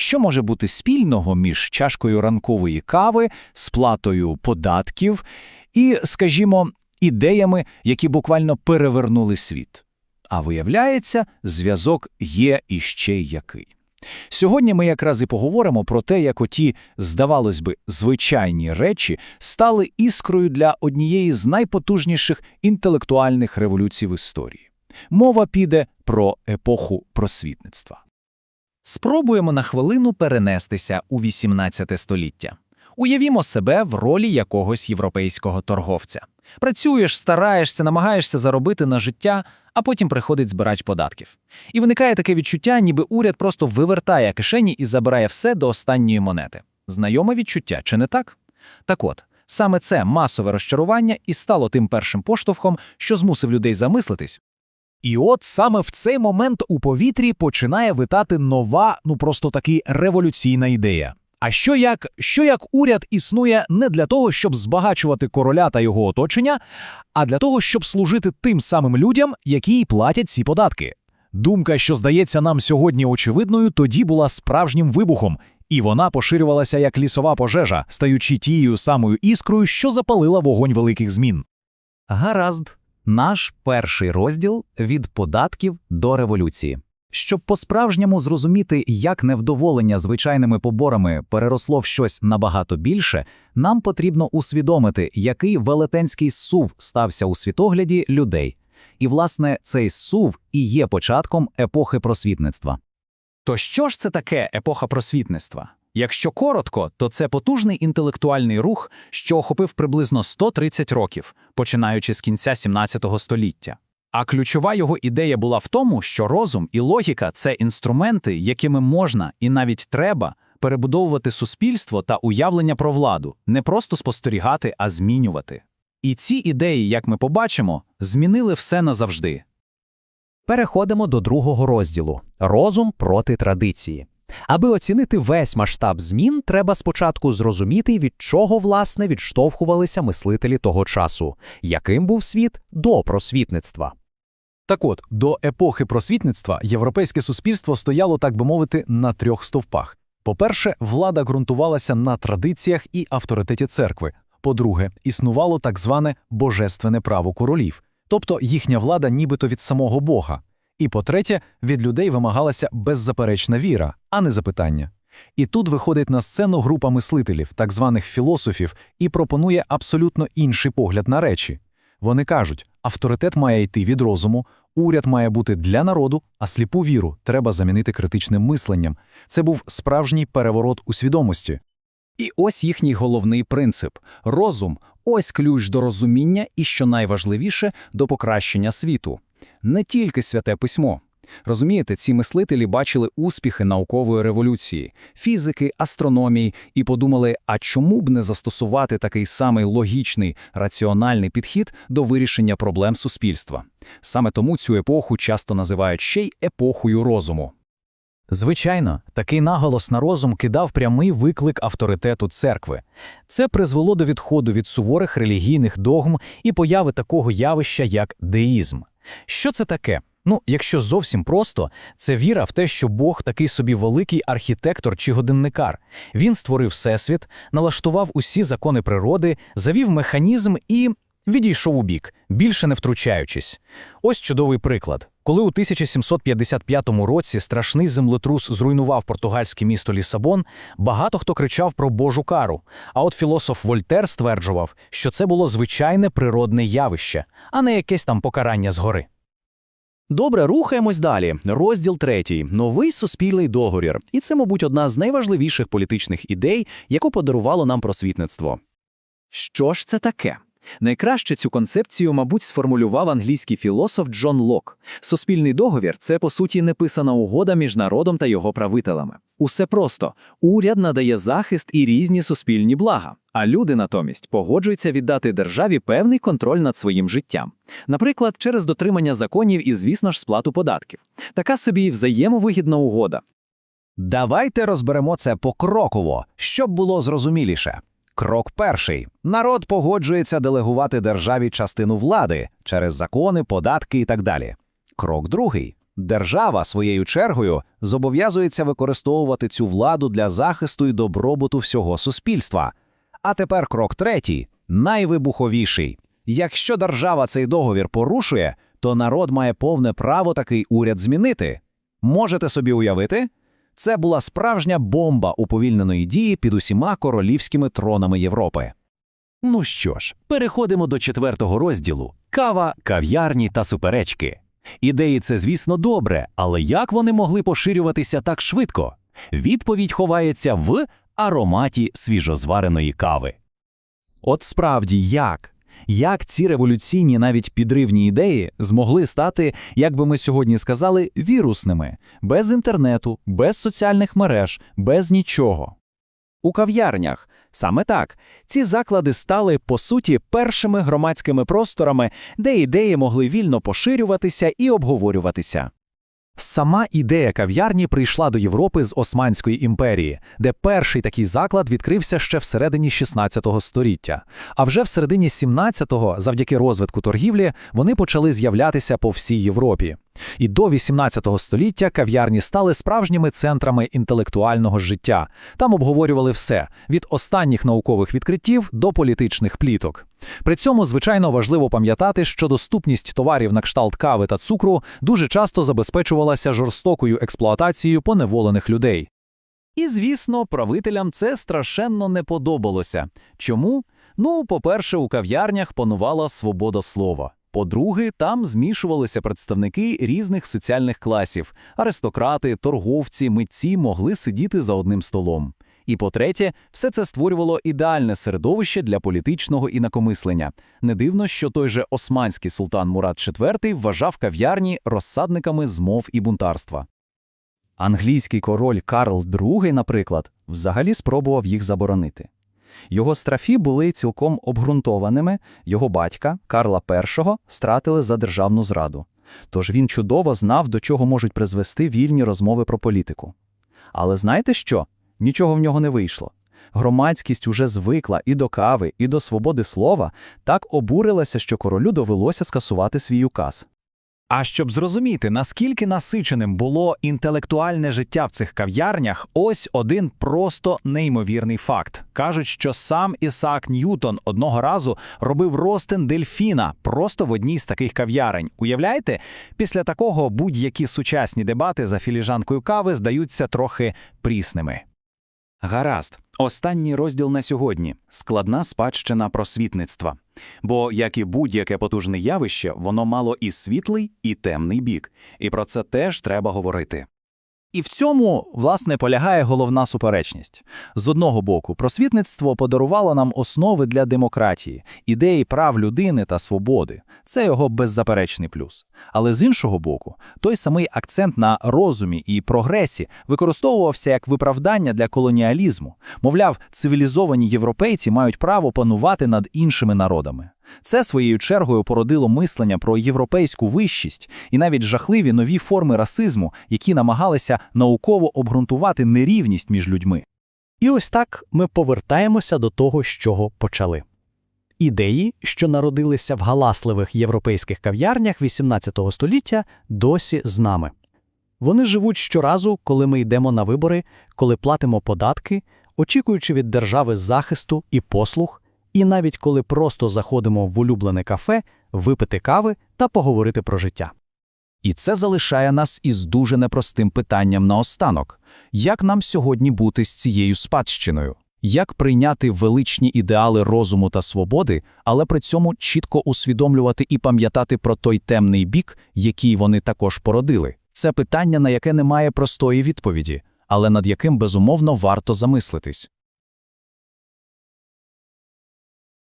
Що може бути спільного між чашкою ранкової кави, сплатою податків і, скажімо, ідеями, які буквально перевернули світ? А виявляється, зв'язок є іще який. Сьогодні ми якраз і поговоримо про те, як оті, здавалось би, звичайні речі стали іскрою для однієї з найпотужніших інтелектуальних революцій в історії. Мова піде про епоху просвітництва. Спробуємо на хвилину перенестися у 18 століття. Уявімо себе в ролі якогось європейського торговця. Працюєш, стараєшся, намагаєшся заробити на життя, а потім приходить збирач податків. І виникає таке відчуття, ніби уряд просто вивертає кишені і забирає все до останньої монети. Знайоме відчуття, чи не так? Так от, саме це масове розчарування і стало тим першим поштовхом, що змусив людей замислитись, І от саме в цей момент у повітрі починає витати нова, ну просто таки революційна ідея. А що як, що як уряд існує не для того, щоб збагачувати короля та його оточення, а для того, щоб служити тим самим людям, які й платять ці податки? Думка, що здається нам сьогодні очевидною, тоді була справжнім вибухом, і вона поширювалася як лісова пожежа, стаючи тією самою іскрою, що запалила вогонь великих змін. Гаразд, наш перший розділ від податків до революції. Щоб по-справжньому зрозуміти, як невдоволення звичайними поборами переросло в щось набагато більше, нам потрібно усвідомити, який велетенський сув стався у світогляді людей. І, власне, цей сув і є початком епохи просвітництва. То що ж це таке епоха просвітництва? Якщо коротко, то це потужний інтелектуальний рух, що охопив приблизно 130 років, починаючи з кінця 17 століття. А ключова його ідея була в тому, що розум і логіка це інструменти, якими можна і навіть треба перебудовувати суспільство та уявлення про владу, не просто спостерігати, а змінювати. І ці ідеї, як ми побачимо, змінили все назавжди. Переходимо до другого розділу розум проти традиції. Аби оцінити весь масштаб змін, треба спочатку зрозуміти, від чого власне відштовхувалися мислителі того часу, яким був світ до просвітництва. Так от, до епохи просвітництва європейське суспільство стояло, так би мовити, на трьох стовпах. По-перше, влада ґрунтувалася на традиціях і авторитеті церкви. По-друге, існувало так зване божественне право королів, тобто їхня влада нібито від самого Бога. І по-третє, від людей вимагалася беззаперечна віра, а не запитання. І тут виходить на сцену група мислителів, так званих філософів, і пропонує абсолютно інший погляд на речі. Вони кажуть, авторитет має йти від розуму, уряд має бути для народу, а сліпу віру треба замінити критичним мисленням. Це був справжній переворот у свідомості. І ось їхній головний принцип – розум – ось ключ до розуміння і, що найважливіше, до покращення світу. Не тільки святе письмо. Розумієте, ці мислителі бачили успіхи наукової революції, фізики, астрономії і подумали, а чому б не застосувати такий самий логічний, раціональний підхід до вирішення проблем суспільства. Саме тому цю епоху часто називають ще й епохою розуму. Звичайно, такий наголос на розум кидав прямий виклик авторитету церкви. Це призвело до відходу від суворих релігійних догм і появи такого явища, як деїзм. Що це таке? Ну, якщо зовсім просто, це віра в те, що Бог такий собі великий архітектор чи годинникар. Він створив всесвіт, налаштував усі закони природи, завів механізм і відійшов у бік, більше не втручаючись. Ось чудовий приклад. Коли у 1755 році страшний землетрус зруйнував португальське місто Лісабон, багато хто кричав про Божу кару. А от філософ Вольтер стверджував, що це було звичайне природне явище, а не якесь там покарання згори. Добре, рухаємось далі. Розділ третій новий суспільний договір. І це, мабуть, одна з найважливіших політичних ідей, яку подарувало нам просвітництво. Що ж це таке? Найкраще цю концепцію, мабуть, сформулював англійський філософ Джон Лок. Суспільний договір це, по суті, неписана угода між народом та його правителями. Усе просто уряд надає захист і різні суспільні блага, а люди натомість погоджуються віддати державі певний контроль над своїм життям. Наприклад, через дотримання законів і, звісно ж, сплату податків. Така собі взаємовигідна угода. Давайте розберемо це покроково, щоб було зрозуміліше. Крок перший: народ погоджується делегувати державі частину влади через закони, податки і так далі. Крок другий: Держава своєю чергою зобов'язується використовувати цю владу для захисту і добробуту всього суспільства. А тепер крок третій, найвибуховіший. Якщо держава цей договір порушує, то народ має повне право такий уряд змінити. Можете собі уявити? Це була справжня бомба уповільненої дії під усіма королівськими тронами Європи. Ну що ж, переходимо до четвертого розділу кава, кав'ярні та суперечки. Ідеї це, звісно, добре, але як вони могли поширюватися так швидко? Відповідь ховається в ароматі свіжозвареної кави. От справді як? Як ці революційні навіть підривні ідеї змогли стати, як би ми сьогодні сказали, вірусними, без інтернету, без соціальних мереж, без нічого? У кав'ярнях саме так ці заклади стали по суті першими громадськими просторами, де ідеї могли вільно поширюватися і обговорюватися. Сама ідея кав'ярні прийшла до Європи з Османської імперії, де перший такий заклад відкрився ще всередині 16 століття. А вже всередині 17-го, завдяки розвитку торгівлі, вони почали з'являтися по всій Європі. І до 18 століття кав'ярні стали справжніми центрами інтелектуального життя. Там обговорювали все від останніх наукових відкриттів до політичних пліток. При цьому, звичайно, важливо пам'ятати, що доступність товарів на кшталт кави та цукру дуже часто забезпечувалася жорстокою експлуатацією поневолених людей. І, звісно, правителям це страшенно не подобалося. Чому? Ну, по-перше, у кав'ярнях панувала свобода слова. По-друге, там змішувалися представники різних соціальних класів. Аристократи, торговці, митці могли сидіти за одним столом. І по-третє, все це створювало ідеальне середовище для політичного інакомислення. Не дивно, що той же османський султан Мурад IV вважав кав'ярні розсадниками змов і бунтарства. Англійський король Карл II, наприклад, взагалі спробував їх заборонити. Його страфі були цілком обґрунтованими, його батька, Карла І, стратили за державну зраду. Тож він чудово знав, до чого можуть призвести вільні розмови про політику. Але знаєте що? Нічого в нього не вийшло. Громадськість уже звикла і до кави, і до свободи слова, так обурилася, що королю довелося скасувати свій указ. А щоб зрозуміти, наскільки насиченим було інтелектуальне життя в цих кав'ярнях, ось один просто неймовірний факт. Кажуть, що сам Ісаак Ньютон одного разу робив ростин дельфіна просто в одній з таких кав'ярень. Уявляєте, після такого будь-які сучасні дебати за філіжанкою кави здаються трохи прісними. Гаразд, останній розділ на сьогодні складна спадщина просвітництва. Бо, як і будь-яке потужне явище, воно мало і світлий, і темний бік, і про це теж треба говорити. І в цьому, власне, полягає головна суперечність. З одного боку, просвітництво подарувало нам основи для демократії, ідеї прав людини та свободи. Це його беззаперечний плюс. Але з іншого боку, той самий акцент на розумі і прогресі використовувався як виправдання для колоніалізму. Мовляв, цивілізовані європейці мають право панувати над іншими народами. Це своєю чергою породило мислення про європейську вищість і навіть жахливі нові форми расизму, які намагалися науково обґрунтувати нерівність між людьми. І ось так ми повертаємося до того, з чого почали. Ідеї, що народилися в галасливих європейських кав'ярнях XVIII століття, досі з нами. Вони живуть щоразу, коли ми йдемо на вибори, коли платимо податки, очікуючи від держави захисту і послуг, і навіть коли просто заходимо в улюблене кафе, випити кави та поговорити про життя. І це залишає нас із дуже непростим питанням наостанок. Як нам сьогодні бути з цією спадщиною? Як прийняти величні ідеали розуму та свободи, але при цьому чітко усвідомлювати і пам'ятати про той темний бік, який вони також породили? Це питання, на яке немає простої відповіді, але над яким безумовно варто замислитись.